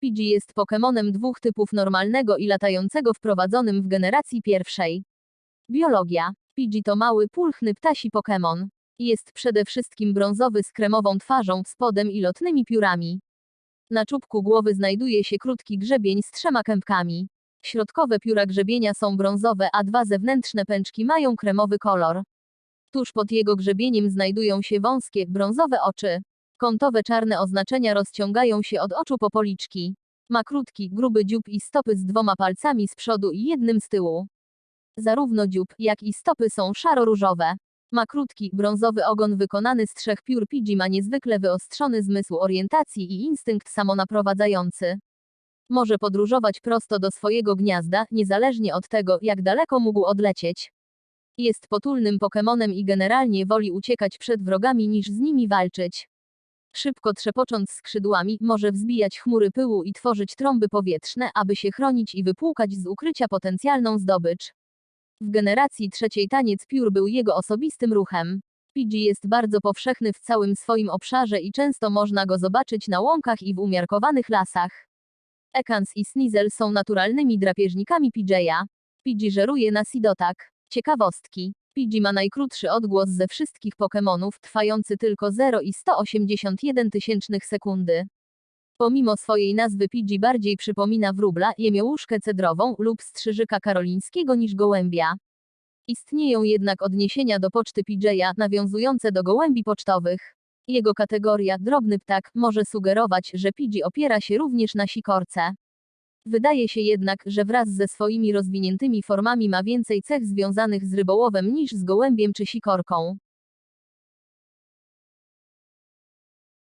Pidgey jest Pokemonem dwóch typów normalnego i latającego wprowadzonym w generacji pierwszej. Biologia. Pidgey to mały, pulchny ptasi Pokemon. Jest przede wszystkim brązowy z kremową twarzą, spodem i lotnymi piórami. Na czubku głowy znajduje się krótki grzebień z trzema kępkami. Środkowe pióra grzebienia są brązowe, a dwa zewnętrzne pęczki mają kremowy kolor. Tuż pod jego grzebieniem znajdują się wąskie, brązowe oczy. Kątowe czarne oznaczenia rozciągają się od oczu po policzki. Ma krótki, gruby dziób i stopy z dwoma palcami z przodu i jednym z tyłu. Zarówno dziób, jak i stopy są szaro-różowe. Ma krótki, brązowy ogon wykonany z trzech piór Pidgey ma niezwykle wyostrzony zmysł orientacji i instynkt samonaprowadzający. Może podróżować prosto do swojego gniazda, niezależnie od tego, jak daleko mógł odlecieć. Jest potulnym Pokemonem i generalnie woli uciekać przed wrogami niż z nimi walczyć. Szybko trzepocząc skrzydłami, może wzbijać chmury pyłu i tworzyć trąby powietrzne, aby się chronić i wypłukać z ukrycia potencjalną zdobycz. W generacji trzeciej taniec piór był jego osobistym ruchem. Pidgey jest bardzo powszechny w całym swoim obszarze i często można go zobaczyć na łąkach i w umiarkowanych lasach. Ekans i Sneasel są naturalnymi drapieżnikami Pidgeya. Pidgey żeruje na Sidotak. Ciekawostki. Pidgey ma najkrótszy odgłos ze wszystkich Pokemonów, trwający tylko 0 i 181 tysięcznych sekundy. Pomimo swojej nazwy Pidgey bardziej przypomina wróbla, jemiołuszkę cedrową lub strzyżyka karolińskiego niż gołębia. Istnieją jednak odniesienia do poczty Pidgeya, nawiązujące do gołębi pocztowych. Jego kategoria drobny ptak może sugerować, że Pidgey opiera się również na sikorce. Wydaje się jednak, że wraz ze swoimi rozwiniętymi formami ma więcej cech związanych z rybołowem niż z gołębiem czy sikorką.